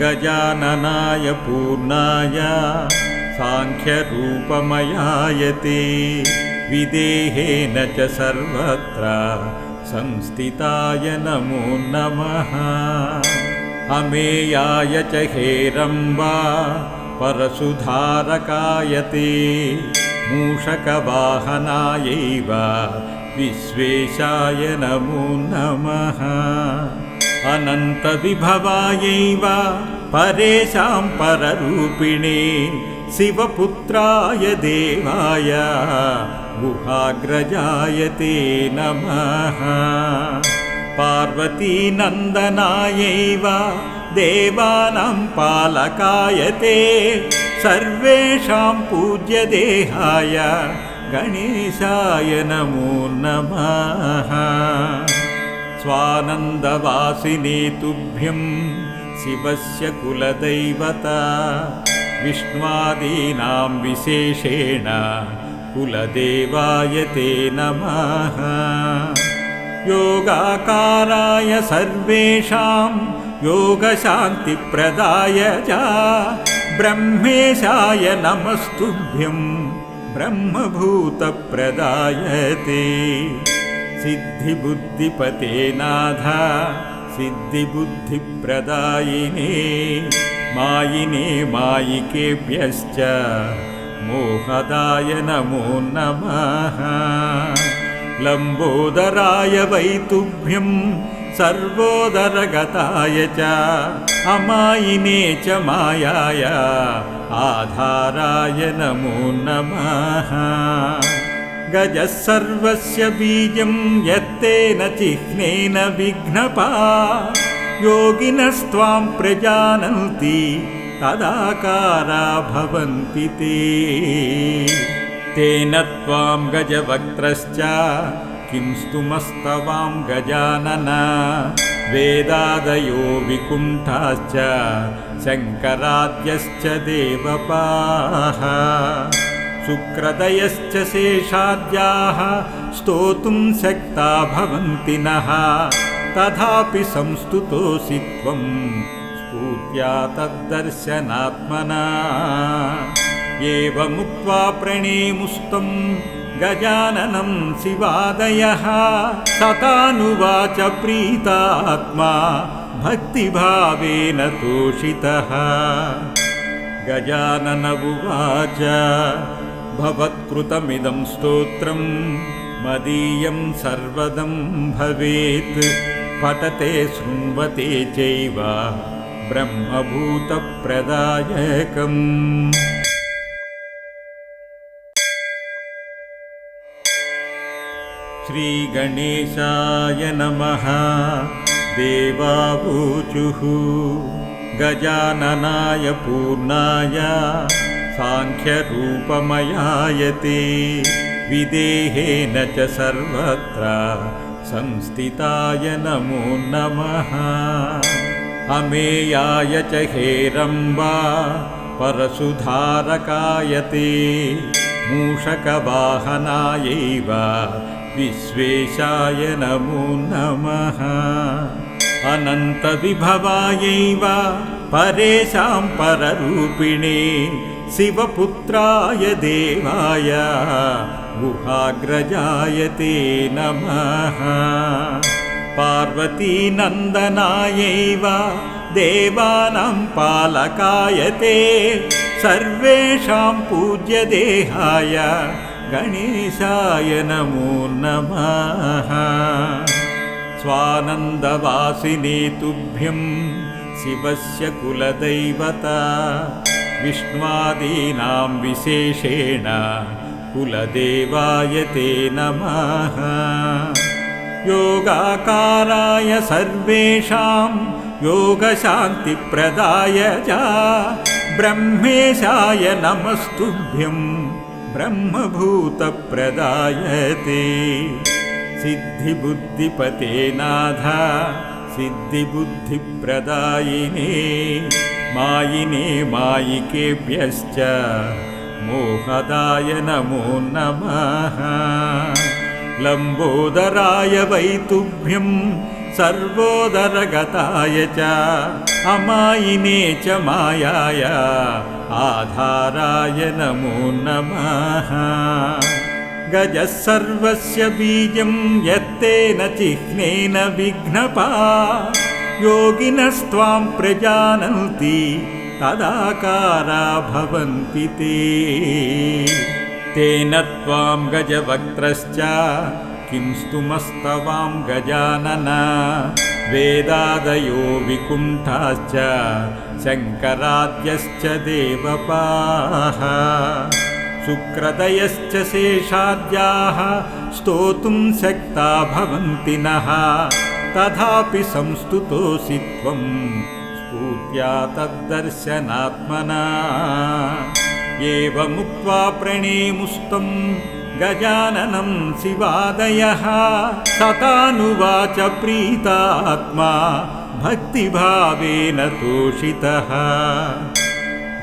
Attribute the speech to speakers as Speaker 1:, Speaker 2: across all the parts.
Speaker 1: गजाननाय पूर्णाय साङ्ख्यरूपमयाय ते विदेहेन च सर्वत्र संस्थिताय नमो नमः। अमेयाय च हेरम्बा परशुधारकाय ते मूषकवाहनायैव विश्वेशाय नमो नमः अनन्तविभवायैव परेशां पररूपिणे शिवपुत्राय देवाय गुहाग्रजाय ते नमः। पार्वतीनन्दनायैव देवानां पालकाय ते सर्वेषां पूज्यदेहाय गणेशाय नमो नमः स्वानन्दवासिने तुभ्यं शिवस्य कुलदैवता। विष्णवादीनां विशेषेण कुलदेवाय ते नमः। योगाकाराय सर्वेषां योगशान्तिप्रदाय च ब्रह्मेशाय नमस्तुभ्यं ब्रह्मभूतप्रदाय ते सिद्धिबुद्धिपते नाथ सिद्धिबुद्धिप्रदायिने मायिने मायिकेभ्यश्च मोहदाय नमो नमः। लम्बोदराय वैतुभ्यं सर्वोदरगताय च अमायिने च मायाय आधाराय नमो नमः गजः सर्वस्य बीजं यत्तेन चिह्नेन विघ्नपा। योगिनस्त्वां प्रजानन्ति तदाकारा भवन्ति ते। तेन त्वां गजवक्त्रश्च किं स्तुमस्तवां गजानन। वेदादयो विकुण्ठाश्च शङ्कराद्यश्च देवपाः शुक्रदयश्च शेषाद्याः स्तोतुं शक्ता भवन्ति नः। तथापि संस्तुतोऽसि त्वं स्फूर्त्या तद्दर्शनात्मना। एवमुक्त्वा प्रणेमुस्तं गजाननं शिवादयः। सतानुवाच प्रीतात्मा भक्तिभावेन तोषितः गजानन उवाच भवत्कृतमिदं स्तोत्रं मदीयं सर्वदं भवेत्। पठते शृण्वते चैव ब्रह्मभूतप्रदायकम्। श्रीगणेशाय नमः। देवावूचुः गजाननाय पूर्णाय साङ्ख्यरूपमयाय ते विदेहेन च सर्वत्र संस्थिताय नमो नमः। अमेयाय च हेरम्बा परशुधारकाय ते। मूषकवाहनायैव विश्वेशाय नमो नमः अनन्तविभवायैव परेशां पररूपिणे शिवपुत्राय देवाय गुहाग्रजाय ते नमः। पार्वतीनन्दनायैव देवानां पालकाय ते सर्वेषां पूज्यदेहाय गणेशाय नमो नमः स्वानन्दवासिने तुभ्यं शिवस्य कुलदैवता। विष्णवादीनां विशेषेण कुलदेवाय ते नमः। योगाकाराय सर्वेषां योगशान्तिप्रदाय च ब्रह्मेशाय नमस्तुभ्यं ब्रह्मभूतप्रदाय ते सिद्धिबुद्धिपते नाथ सिद्धिबुद्धिप्रदायिने मायिने मायिकेभ्यश्च मोहदाय नमो नमः लम्बोदराय वै तुभ्यं सर्वोदरगताय च अमायिने च मायाय आधाराय नमो नमः गजः सर्वस्य बीजं यत्तेन चिह्नेन विघ्नपा। योगिनस्त्वां प्रजानन्ति तदाकारा भवन्ति ते। तेन त्वां गजवक्त्रश्च किं स्तुमस्तवां गजानन। वेदादयो विकुण्ठाश्च शङ्कराद्यश्च देवपाः शुक्रदयश्च शेषाद्याः स्तोतुं शक्ता भवन्ति नः। तथापि संस्तुतोऽसि त्वं स्फूर्त्या तद्दर्शनात्मना। एवमुक्त्वा प्रणेमुस्तं गजाननं शिवादयः। सतानुवाच प्रीतात्मा भक्तिभावेन तोषितः।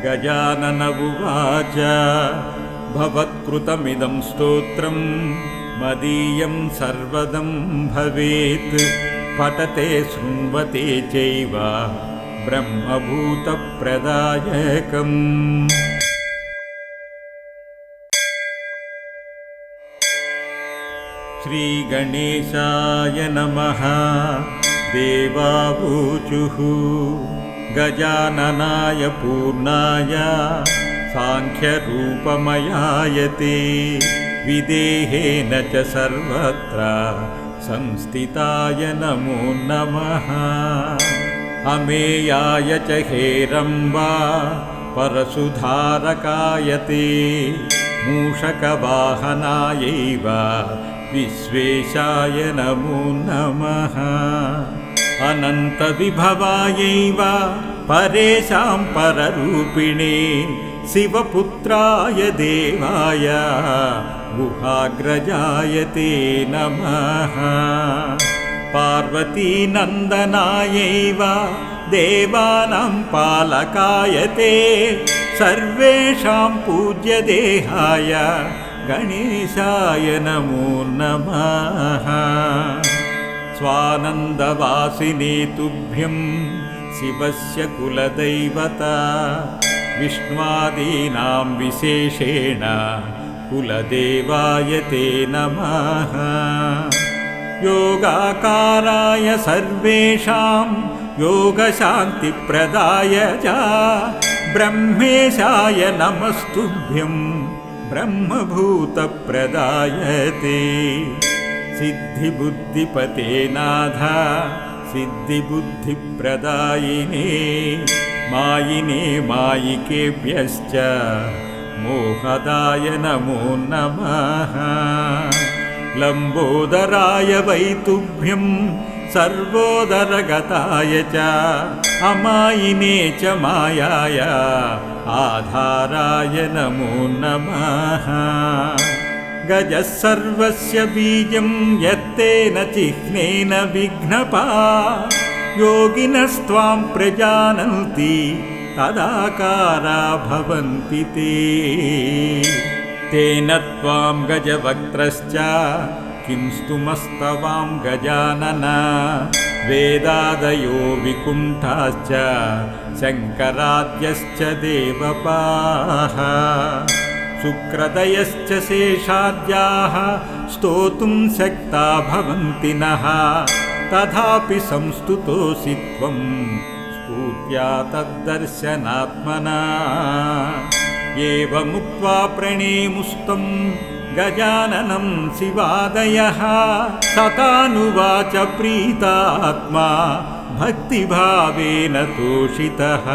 Speaker 1: गजानन उवाच भवत्कृतमिदं स्तोत्रं मदीयं सर्वदं भवेत्। पठते शृण्वते चैव ब्रह्मभूतप्रदायकम्। श्रीगणेशाय नमः। देवावूचुः। गजाननाय पूर्णाय साङ्ख्यरूपमयाय ते विदेहेन च सर्वत्र संस्थिताय नमो नमः। अमेयाय च हेरम्बा परशुधारकाय ते। मूषकवाहनायैव विश्वेशाय नमो नमः। अनन्तविभवायैव परेशां पररूपिणे शिवपुत्राय देवाय गुहाग्रजाय ते नमः। पार्वतीनन्दनायैव देवानां पालकाय ते सर्वेषां पूज्यदेहाय गणेशाय नमो नमः। स्वानन्दवासिने तुभ्यं शिवस्य कुलदैवता विष्णुवादीनां विशेषेण कुलदेवाय ते नमः। योगाकाराय सर्वेषां योगशान्तिप्रदाय च ब्रह्मेशाय नमस्तुभ्यं ब्रह्मभूतप्रदायते। सिद्धिबुद्धिपते नाथ सिद्धिबुद्धिप्रदायिने मायिने मायिकेभ्यश्च मोहदाय नमो नमः लम्बोदराय वै तुभ्यं सर्वोदरगताय च अमायिने च मायाय आधाराय नमो नमः गजः सर्वस्य बीजं यत्तेन चिह्नेन विघ्नपा योगिनस्त्वां प्रजानन्ति तदाकारा भवन्ति ते। तेन त्वां गजवक्त्रश्च किं स्तुमस्तवां गजानन। वेदादयो विकुण्ठाश्च शङ्कराद्यश्च देवपाः। शुक्रदयश्च शेषाद्याः स्तोतुं शक्ता भवन्ति नः तथापि संस्तुतोऽसि त्वं स्फूर्त्या तद्दर्शनात्मना। एवमुक्त्वा प्रणेमुस्तं गजाननं शिवादयः। सतानुवाच प्रीतात्मा भक्तिभावेन तोषितः।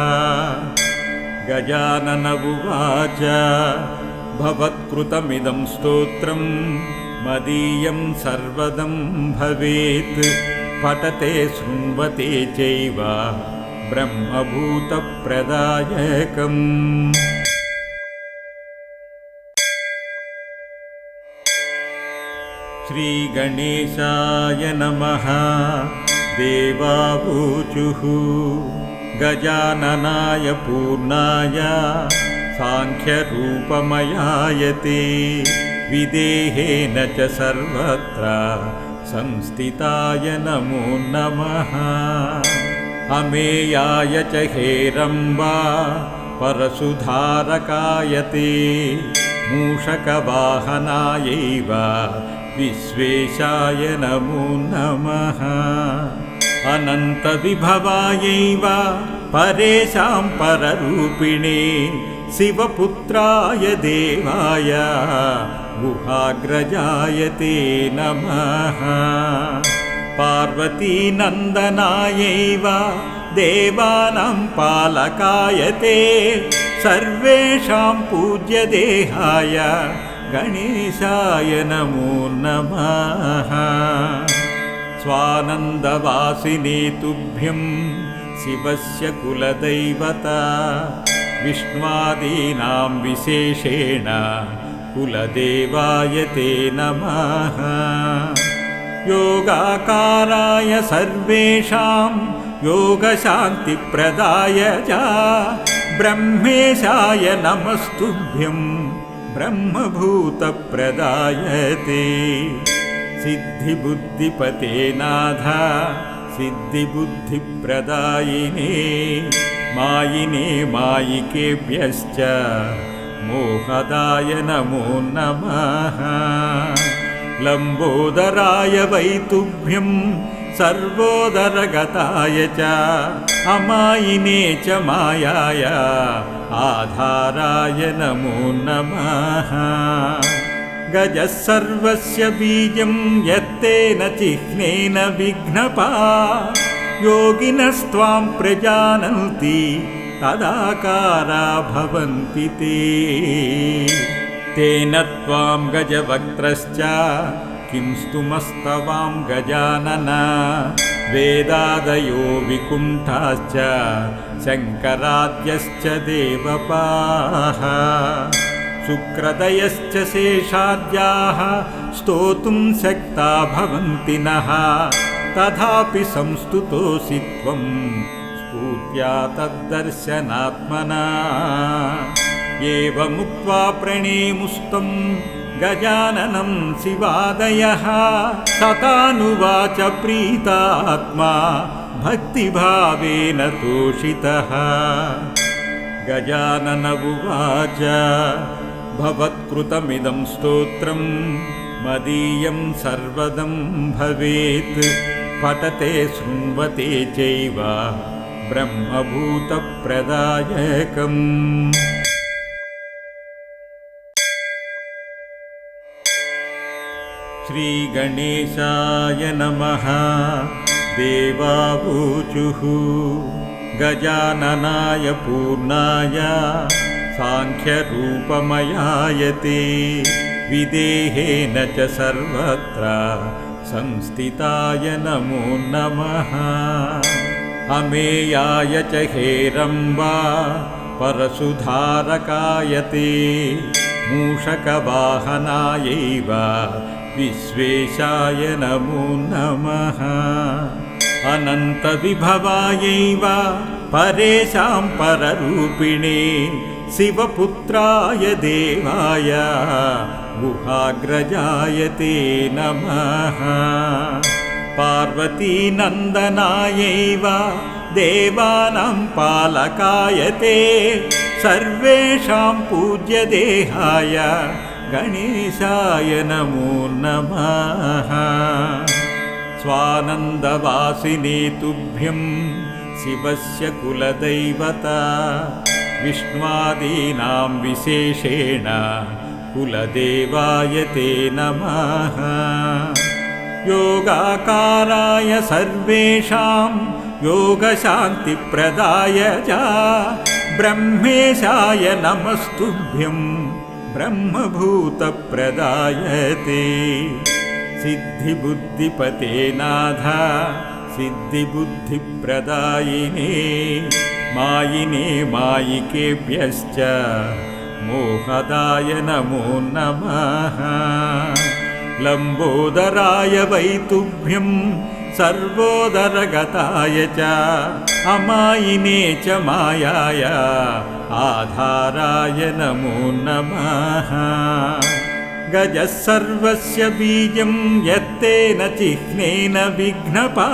Speaker 1: गजानन उवाच भवत्कृतमिदं स्तोत्रं मदीयं सर्वदं भवेत् पठते शृण्वते चैव ब्रह्मभूतप्रदायकम्। श्रीगणेशाय नमः। देवावूचुः गजाननाय पूर्णाय। साङ्ख्यरूपमयाय ते विदेहेन च सर्वत्र संस्थिताय नमो नमः। अमेयाय च हेरम्बा परशुधारकाय ते मूषकवाहनायैव विश्वेशाय नमो नमः। अनन्तविभवायैव परेशां पररूपिणे शिवपुत्राय देवाय गुहाग्रजाय ते नमः। पार्वतीनन्दनायैव देवानां पालकाय ते सर्वेषां पूज्यदेहाय गणेशाय नमो नमः। स्वानन्दवासिने तुभ्यं शिवस्य कुलदैवता। विष्णवादीनां विशेषेण कुलदेवाय ते नमः। योगाकाराय सर्वेषां योगशान्तिप्रदाय च ब्रह्मेशाय नमस्तुभ्यं ब्रह्मभूतप्रदाय ते सिद्धिबुद्धिपते नाथ सिद्धिबुद्धिप्रदायिने मायिने मायिकेभ्यश्च मोहदाय नमो नमः। लम्बोदराय वैतुभ्यं सर्वोदरगताय च अमायिने च मायाय। आधाराय नमो नमः। गजः सर्वस्य बीजं यत्तेन चिह्नेन विघ्नपा। योगिनस्त्वां प्रजानन्ति तदाकारा भवन्ति ते। तेन त्वां गजवक्त्रश्च किं स्तुमस्तवां गजानन। वेदादयो विकुण्ठाश्च शङ्कराद्यश्च देवपाः। शुक्रदयश्च शेषाद्याः स्तोतुं शक्ता भवन्ति नः। तथापि संस्तुतोऽसि त्वं स्फूर्त्या तद्दर्शनात्मना। एवमुक्त्वा प्रणेमुस्तं गजाननं शिवादयः। तथानुवाच प्रीतात्मा भक्तिभावेन तोषितः। गजानन उवाच भवत्कृतमिदं स्तोत्रं मदीयं सर्वदं भवेत् पठते शृण्वते चैव ब्रह्मभूतप्रदायकम्। श्रीगणेशाय नमः। देवावूचुः। गजाननाय पूर्णाय। साङ्ख्यरूपमयाय ते विदेहेन च सर्वत्र संस्थिताय नमो नमः अमेयाय च हेरम्बा परशुधारकाय ते मूषकवाहनायैव विश्वेशाय नमो नमः। अनन्तविभवायैव परेशां पररूपिणे शिवपुत्राय देवाय गुहाग्रजाय ते नमः पार्वतीनन्दनायैव देवानां पालकाय ते सर्वेषां पूज्यदेहाय गणेशाय नमो नमः। स्वानन्दवासिने तुभ्यं शिवस्य कुलदैवता विष्णवादीनां विशेषेण कुलदेवाय ते नमः योगाकाराय सर्वेषां योगशान्तिप्रदाय च ब्रह्मेशाय नमस्तुभ्यं ब्रह्मभूतप्रदाय ते सिद्धिबुद्धिपते नाथ सिद्धिबुद्धिप्रदायिने मायिने मायिकेभ्यश्च मोहदाय नमो नमः लम्बोदराय वैतुभ्यं सर्वोदरगताय च अमायिने च मायाय आधाराय नमो नमः। गजः सर्वस्य बीजं यत्तेन चिह्नेन विघ्नपा।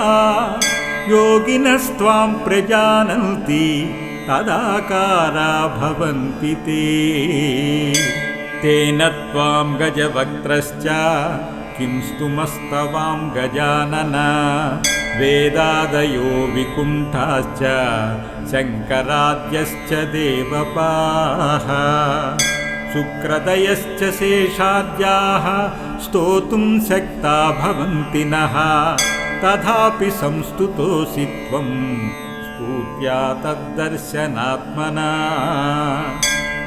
Speaker 1: योगिनस्त्वां प्रजानन्ति तदाकारा भवन्ति ते तेन त्वां गजवक्त्रश्च किं स्तुमस्तवां गजानन। वेदादयो विकुण्ठाश्च शङ्कराद्यश्च देवपाः। शुक्रदयश्च शेषाद्याः स्तोतुं शक्ता भवन्ति नः। तथापि संस्तुतोऽसि त्वं स्फूर्त्या तद्दर्शनात्मना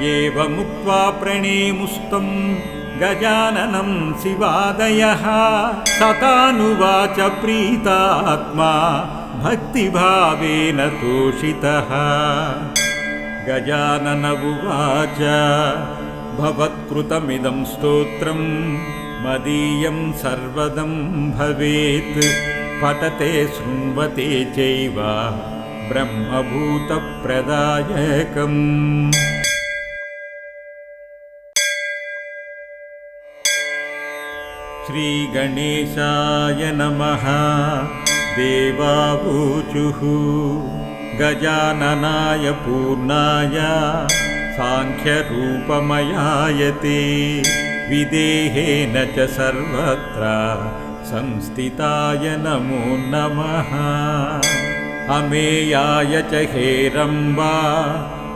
Speaker 1: एवमुक्त्वा प्रणेमुस्तं गजाननं शिवादयः। सतानुवाच प्रीतात्मा भक्तिभावेन तोषितः। गजानन उवाच भवत्कृतमिदं स्तोत्रं मदीयं सर्वदं भवेत्। पठते शृण्वते चैव ब्रह्मभूतप्रदायकम् श्रीगणेशाय नमः। देवावूचुः। गजाननाय पूर्णाय। साङ्ख्यरूपमयाय ते विदेहेन च सर्वत्र संस्थिताय नमो नमः। अमेयाय च हेरम्बा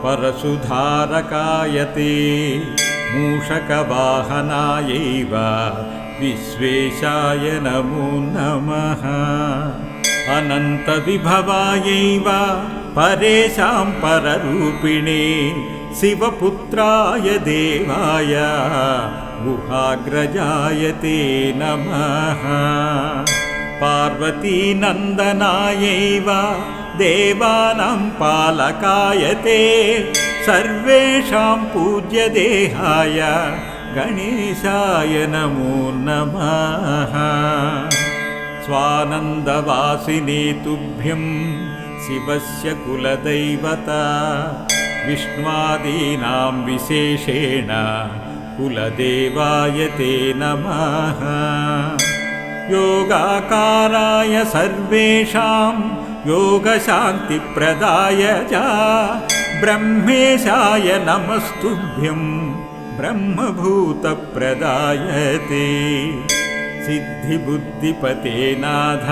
Speaker 1: परशुधारकाय ते मूषकवाहनायैव विश्वेशाय नमो नमः। अनन्तविभवायैव परेशां पररूपिणे शिवपुत्राय देवाय गुहाग्रजाय ते नमः। पार्वतीनन्दनायैव देवानां पालकाय ते सर्वेषां पूज्यदेहाय गणेशाय नमो नमः। स्वानन्दवासिने तुभ्यं शिवस्य कुलदैवता विष्ण्वादीनां विशेषेण कुलदेवाय ते नमः। योगाकाराय सर्वेषां योगशान्तिप्रदाय च ब्रह्मेशाय नमस्तुभ्यं ब्रह्मभूतप्रदायते। सिद्धिबुद्धिपते नाथ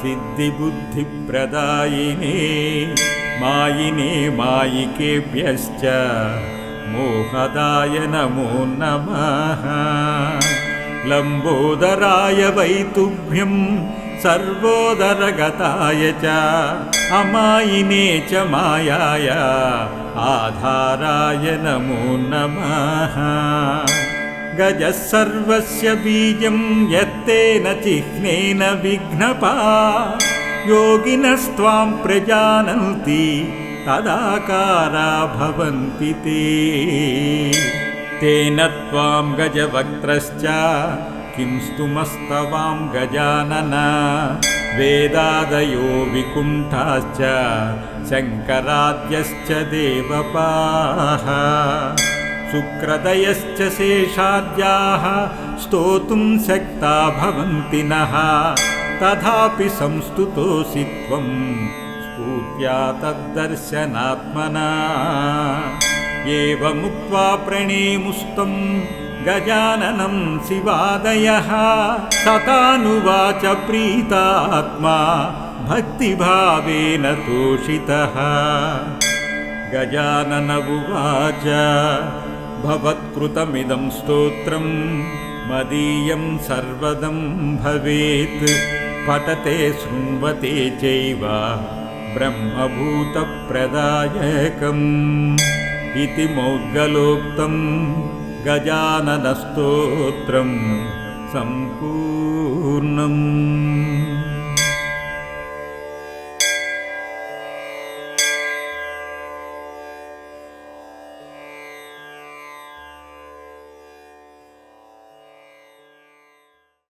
Speaker 1: सिद्धिबुद्धिप्रदायिने मायिने मायिकेभ्यश्च मोहदाय नमो नमः। लम्बोदराय वैतुभ्यं सर्वोदरगताय च अमायिने च मायाय आधाराय नमो नमः। गजः सर्वस्य बीजं यत्तेन चिह्नेन विघ्नपा। योगिनस्त्वां प्रजानन्ति तदाकारा भवन्ति ते। तेन त्वां गजवक्त्रश्च किं स्तुमस्तवां गजानन। वेदादयो विकुण्ठाश्च शङ्कराद्यश्च देवपाः। शुक्रदयश्च शेषाद्याः स्तोतुं शक्ता भवन्ति नः। तथापि संस्तुतोऽसि त्वं स्फूर्त्या तद्दर्शनात्मना। एवमुक्त्वा प्रणेमुस्तं गजाननं शिवादयः। सतानुवाच प्रीतात्मा भक्तिभावेन तोषितः। गजानन उवाच भवत्कृतमिदं स्तोत्रं मदीयं सर्वदं भवेत्। पठते शृण्वते चैव ब्रह्मभूतप्रदायकम्। इति मौद्गलोक्तं गजाननस्तोत्रं सम्पूर्णम्